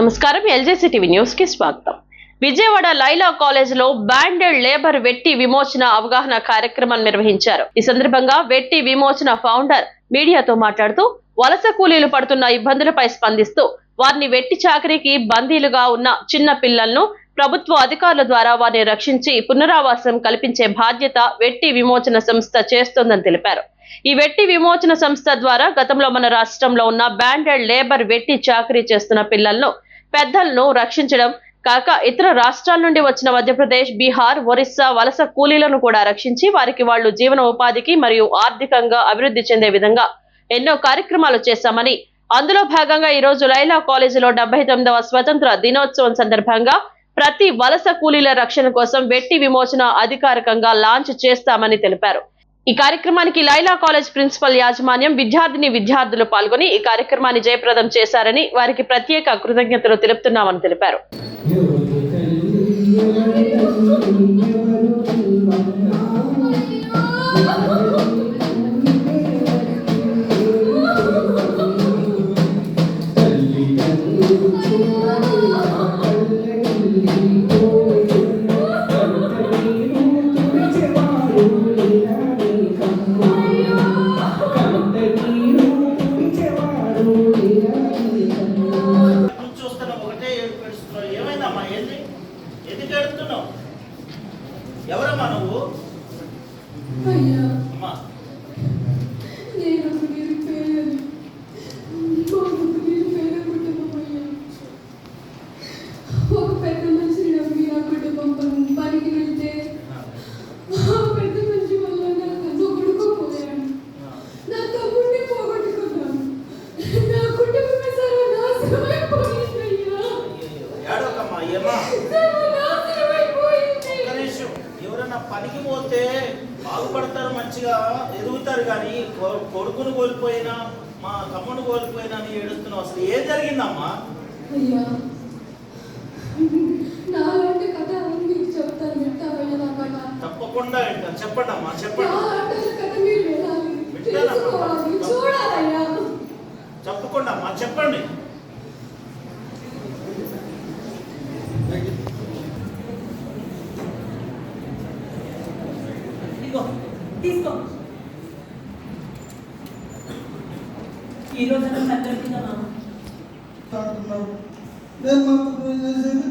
నమస్కారం. ఎల్జేసీ టీవీ న్యూస్కి స్వాగతం. విజయవాడ లైలా కాలేజ్లో బ్యాండెడ్ లేబర్ వెట్టి విమోచన అవగాహన కార్యక్రమం నిర్వహించారు. ఈ సందర్భంగా వెట్టి విమోచన ఫౌండర్ మీడియాతో మాట్లాడుతూ వలస కూలీలు పడుతున్న ఇబ్బందులపై స్పందిస్తూ వారిని వెట్టి చాకరీకి బందీలుగా ఉన్న చిన్న పిల్లలను ప్రభుత్వ అధికారుల ద్వారా వారిని రక్షించి పునరావాసం కల్పించే బాధ్యత వెట్టి విమోచన సంస్థ చేస్తోందని తెలిపారు. ఈ వెట్టి విమోచన సంస్థ ద్వారా గతంలో మన రాష్ట్రంలో ఉన్న బ్యాండెడ్ లేబర్ వెట్టి చాకరీ చేస్తున్న పిల్లలను పెద్దలను రక్షించడం కాక ఇతర రాష్ట్రాల నుండి వచ్చిన మధ్యప్రదేశ్ బీహార్ ఒరిస్సా వలస కూలీలను కూడా రక్షించి వారికి వాళ్ళు జీవన ఉపాధికి మరియు ఆర్థికంగా అభివృద్ధి చెందే విధంగా ఎన్నో కార్యక్రమాలు చేశామని అందులో భాగంగా ఈ రోజు లైలా కాలేజీలో డెబ్బై తొమ్మిదవ స్వతంత్ర దినోత్సవం సందర్భంగా ప్రతి వలస కూలీల రక్షణ కోసం వెట్టి విమోచన అధికారికంగా లాంచ్ చేస్తామని తెలిపారు. ఈ కార్యక్రమానికి లైలా కాలేజ్ ప్రిన్సిపల్ యాజమాన్యం విద్యార్థిని విద్యార్థులు పాల్గొని ఈ కార్యక్రమాన్ని జయప్రదం చేశారని వారికి ప్రత్యేక కృతజ్ఞతలు తెలుపుతున్నామని తెలిపారు. నువ్వు చూస్తున్నా ఒకటే ఏడుపు ఏడుస్తున్నావు ఏమైందమ్మా? ఏంది? ఎందుకు ఏడుస్తున్నావు? ఎవరమ్మా నువ్వు అయ్యా అమ్మా నేను ఒక నిరుపేదని. మాకు ఒక నిరుపేద కుటుంబం అయ్యా. ఒక పెద్ద మనిషిని నమ్మి ఆ కుటుంబం పని- పనికి వెళ్తే ఆ పెద్ద మనిషి వల్ల నా తమ్ముడు పోయాడు నా తమ్ముడిని పోగొట్టుకున్నాను నా కుటుంబమే సర్వనాశనమైపోయింది అయ్యా ఏడవకమ్మా ఏమా సర్వనాశనమైపోయింది ఒక్క నిమిషం ఎవరైనా పనికి పోతే బాగుపడతారు మంచిగా ఎదుగుతారు కానీ కొడుకును కోల్పోయినా మా తమ్ముడు కోల్పోయినా అని ఏడుస్తున్నావు. అసలు ఏం జరిగిందమ్మా? అయ్యా నాలాంటి కథ మీకు చెప్తాను వింటావయ్యా నా కథ? తప్పకుండా వింటాను. చెప్పండి అమ్మా చెప్పండి. నాలాంటి కథ మీరు వినాలి. వింటానమ్మా. తెలుసుకోవాలి. చూడాలయ్యా. తప్పకుండా అమ్మా చెప్పండి ఇదిగో తీసుకో. ఈ రోజు నేను చేసేది?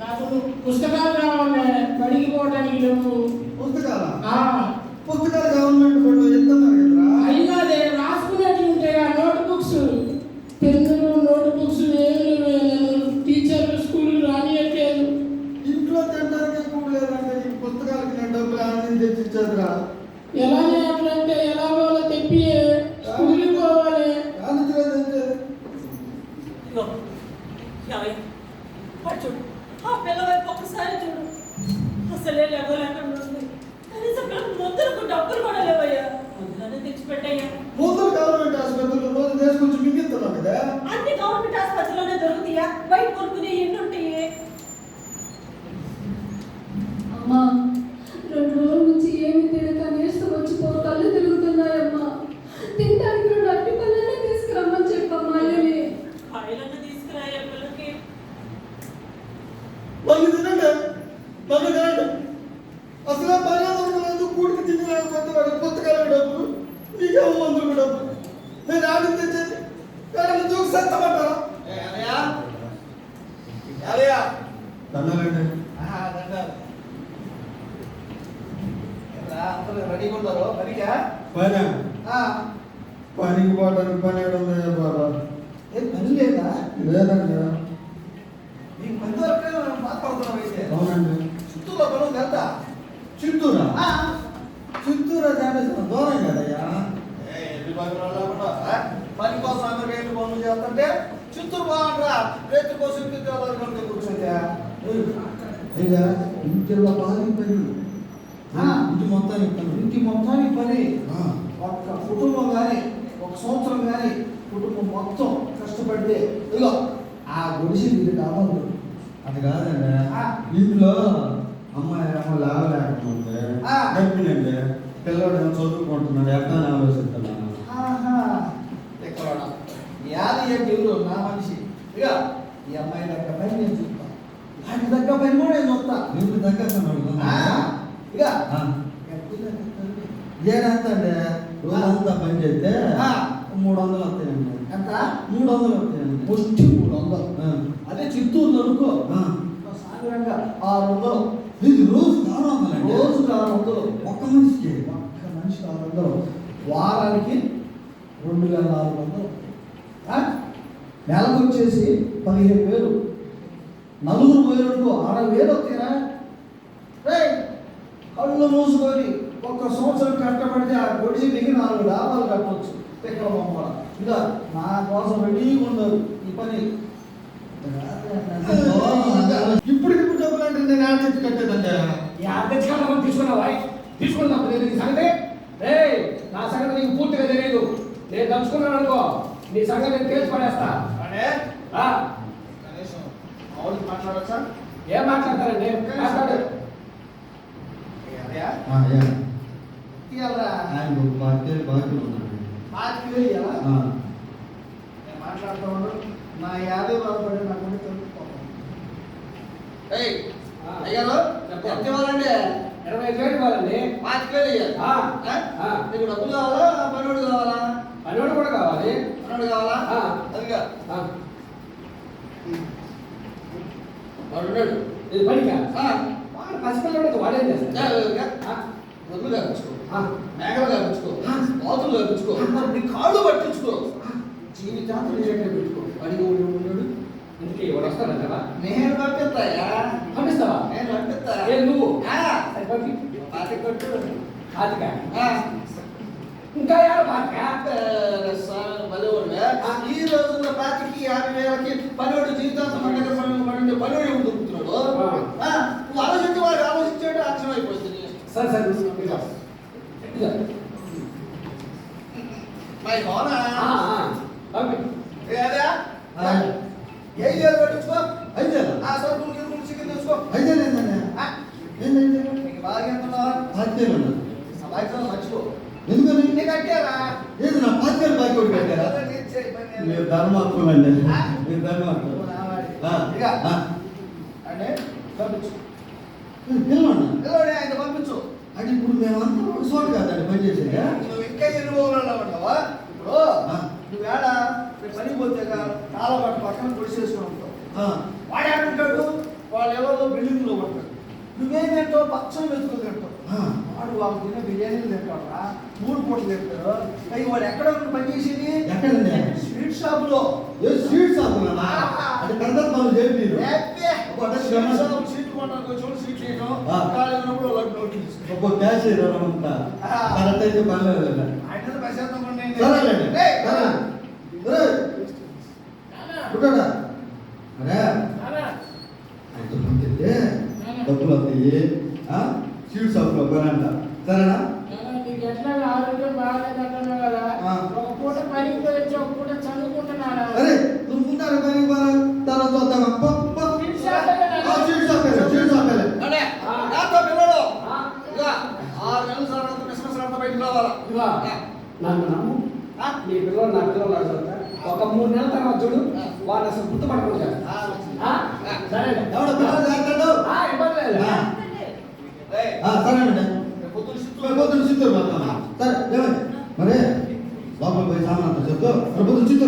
నాకు పుస్తకాలు కావాలి బడికి పోవడానికి నువ్వు పుస్తకాలా? ఆ, పుస్తకాలు తెచ్చిచ్చేదిరా ఎలా చేయాలంటే ఎలాగో అలా తెప్పి స్కూల్కి పోవాలి. చూడు ఆ పిల్ల వైపు ఒక్కసారి చూడు. అసలే లేవలేకుండా ఉంది. కనీసం మందులకు డబ్బులు కూడా లేవయ్యా. మందులనే తెచ్చిపెట్టయ్యా. ముందు గవర్నమెంట్ ఆసుపత్రులు రోజు తీసుకొచ్చి మింగిస్తున్నాం కదా? అన్ని గవర్నమెంట్ ఆసుపత్రిలోనే దొరుకుతాయా? బయట కొనుక్కునే ఎన్ని దండాలండి పని. ఆ, పనికి పోవడానికి పని ఉందయ్యా బాబా ఏం పని లేదా? లేదండి. నీకు పని దొరకలేదు మనం బాధపడుతున్నాం అయితే. అవునండి. చిత్తూరులో పని ఉంది వెళ్తా చిత్తూరా? ఆ, చిత్తూరు చాలా దూరం కదయ్యా? పని కోసం రేట్లు పనులు చేస్తుంటే చిత్తూరు బాగుంటారా రేట్లు కోసం కూర్చుంటే లేదా ఇంటిలో పని. పని ఇంటి మొత్తానికి పని. ఇంటి మొత్తానికి పని. ఒక కుటుంబం కానీ ఒక సంవత్సరం కానీ కుటుంబం మొత్తం కష్టపడితే ఇదిగో ఆ గుడిసి మీరు కావాలి అది కాదండి. ఇంట్లో అమ్మాయి ఏమో లాభ లేకపోతుంది పిల్లవాడు ఏమో చదువుకుంటున్నాడు ఎట్లా ఆలోచిస్తున్నాను యాది ఏం నా మనిషి. ఇక ఈ అమ్మాయి లెక్క పని నేను వాడి దగ్గర పని కూడా నేను చూస్తా. ఎవరు దగ్గర ఆ, ఇక ఏడంతా అండి? రోజంతా పని చేస్తే. మూడు వందలు వస్తాయండి. ఎంత? మూడు వందలు వస్తాయండి. ముష్టి మూడు వందలు. అదే చిత్తూరు అనుకో. ఆ. సాధారణంగా ఆరు వందలు ఇది రోజు ఆరు వందలండి రోజుకు ఆరు వందలు ఒక్క మనిషికి. ఒక్క మనిషి ఆరు వందలు వారానికి రెండు వేల నాలుగు వందలు? నెలకు వచ్చేసి పదిహేను వేలు. నలుగురు వేలకు అరవై వేలు వస్తాయిరా. రేయ్, కళ్ళు మూసుకొని ఒక్క సంవత్సరం కష్టపడితే ఆ గొడిసి దిగి నాలుగు డాబాలు కట్టవచ్చు ఇక్కడ బొమ్మల ఇంకా నా కోసం రెడీగా ఉన్నారు ఈ పని. ఇప్పుడు ఇప్పుడు డబ్బులు అంటే నేను ఆడ తెచ్చి కట్టేదండి ఈ అధ్యక్షులు తీసుకున్నావా? తీసుకున్నావు తెలియదు నీ సంగతి. రే నా సంగతి నీకు పూర్తిగా తెలియదు నేను దంచుకున్నాను అనుకో నీ సంగతి నేను తేల్చి పడేస్తా. అంటే మామూలుగా మాట్లాడచ్చా? ఏం మాట్లాడతారండి? మాట్లాడు. మాట్లాడుతూ నా యాభై బాధపడి ఏయ్ ఆ. అయ్యారు. ఎంత ఇవ్వాలండి? ఇరవై ఐదు వేలు ఇవ్వాలండి. పాతిక వేలు? ఆ. నీకు డబ్బులు కావాలా? పనుడు కావాలా? పనివాడు కూడా కావాలి. పనుడు కావాలా. అదిగా. వాడు ఉన్నాడు ఇది పనికా. వాడు పసిపిల్లడు వాడేం చేస్తాడు? డబ్బులు కాపించుకో మేకలు కాపించుకో. బాతులు కాపించుకో నీ కాళ్ళు పట్టించుకో. జీవితాంతం చేయడం పెట్టుకో. అడిగి ఉండి ఉన్నాడు ఇంటికి వాడు వస్తాడంటావా నేను పంపిస్తాయా పంపిస్తావా? నేను పంపిస్తా ఏ నువ్వు? పాతి కొట్టు. పాతిక. ఇంకా ఎవరు పాతిక? సార్. ఈ రోజుల్లో పాతికి యాభై వేలకి పనివాడు జీవితాంతం మన దగ్గర పని పడి పనివాడు ఎవడు దొరుకుతున్నాడు నువ్వు ఆలోచించి వాడు ఆలోచించాడు అక్షరం అయిపోతుంది సరే. మై హోనా. ఏం చేయాలి పట్టించుకో? ఆ సరుకులు గిరుకులు చికెన్ తెచ్చుకో? నీకు బాగా మర్చిపో. నీకు కట్టారా? ఏది నా పాతికేలు బాకీ ఒకటి పని మీరు ధర్మాత్ములండి. ఆ? మీరు ఆ. అంటే? పిల్లవాడే ఆయన పంపించు. అది ఇప్పుడు మేమంతా ఒక చోట కాదండి పని చేసేది. నువ్వు ఇంకా ఎన్ని రోజులలో ఉన్నావా? ఇప్పుడు. నువ్వు ఏడ? పని పోతే చాలా వాటి పక్కన పొడిచేసుకుని ఉంటావు. వాడు ఏమంటాడు వాళ్ళు ఎవరో బిల్డింగ్లో ఉంటాడు నువ్వేం తింటావు? పచ్చని మెతుకులు తింటావు. వాడు వాళ్ళు తినే బిర్యానీలు తింటాడా మూడు పూటలు తింటాడు. అయ్యి వాడు ఎక్కడ పని చేసేది? ఎక్కడండి? స్వీట్ షాప్లో ఏ స్వీట్స్ ఆపుకున్నా ఆ. అంటే పెద్ద చేయండి మీరు హ్యాపీ స్వీట్ షాప్ సీట్ కొనడానికి వచ్చి సీట్ చేయడం. ఖాళీ ఉన్నప్పుడు లడ్డు ఒక్కో క్యాష్ ఆ. కరెక్ట్ అయితే పర్లేదు ఆయన. సరేలేండి. ఉంటాడా? అరే. డబ్బులు వస్తాయి? స్వీట్ కొనంట. సరేనా? ఎట్లా ఆరోగ్యం బాగాలేదంటున్నావు కదా? పూట పనికి పోయి వచ్చి ఒక పూట చదువుకుంటున్నాను అరే ఉంటారు పని తర్వాత వద్దామా పో, పో. స్వీట్ షాప్ వెళ్ళండి. ఆ, స్వీట్ షాప్ వెళ్ళి, స్వీట్ షాప్ వెళ్ళి. అడే, ఆ. నాతో పిల్లలు. ఆ. ఇదిగో, ఆరు నెలల తర్వాత రావాలా? ఇదిగో, నన్ను నమ్ము. ఆ? నీ పిల్లలు నా పిల్లలు చదువుతా. ఒక మూడు నెలల తర్వాత చూడు వాడు అసలు గుర్తుపడకుండా ఆ. సరే ఎవడో పిల్లలు చేస్తాడు? ఇబ్బంది లేదు. సరేనండి. సరే మరి Dobra, powiedziałem na to, że to robię do czytu,